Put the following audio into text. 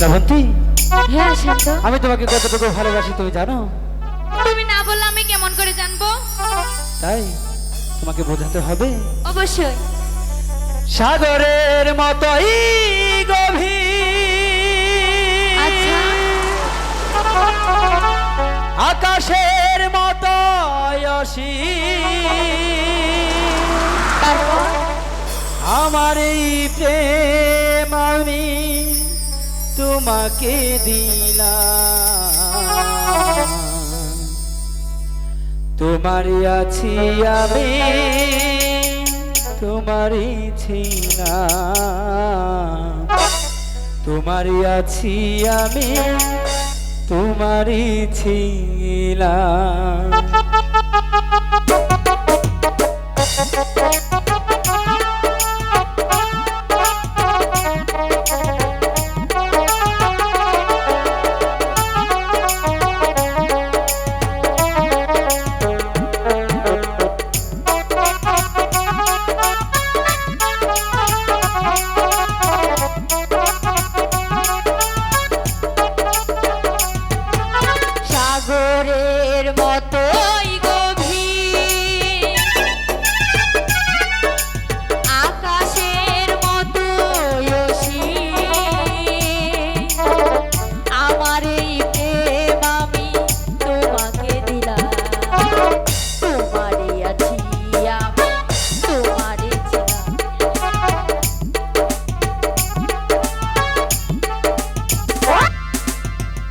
শ্রাবন্তী হ্যাঁ শান্ত আমি তোমাকে কতটুকু ভালোবাসি তুমি জানো? তুমি না বললে আমি কেমন করে জানব? তাই তোমাকে বোঝাতে হবে। অবশ্যই। সাগরের মতোই গভীর। আচ্ছা। আকাশের মতো আমার এই প্রেম আমি তোমাকে দিলাম। তোমারই আছি আমি তোমারই ছিলাম। তোমারই আছি আমি তোমারই ছিলাম। সাগরের মতো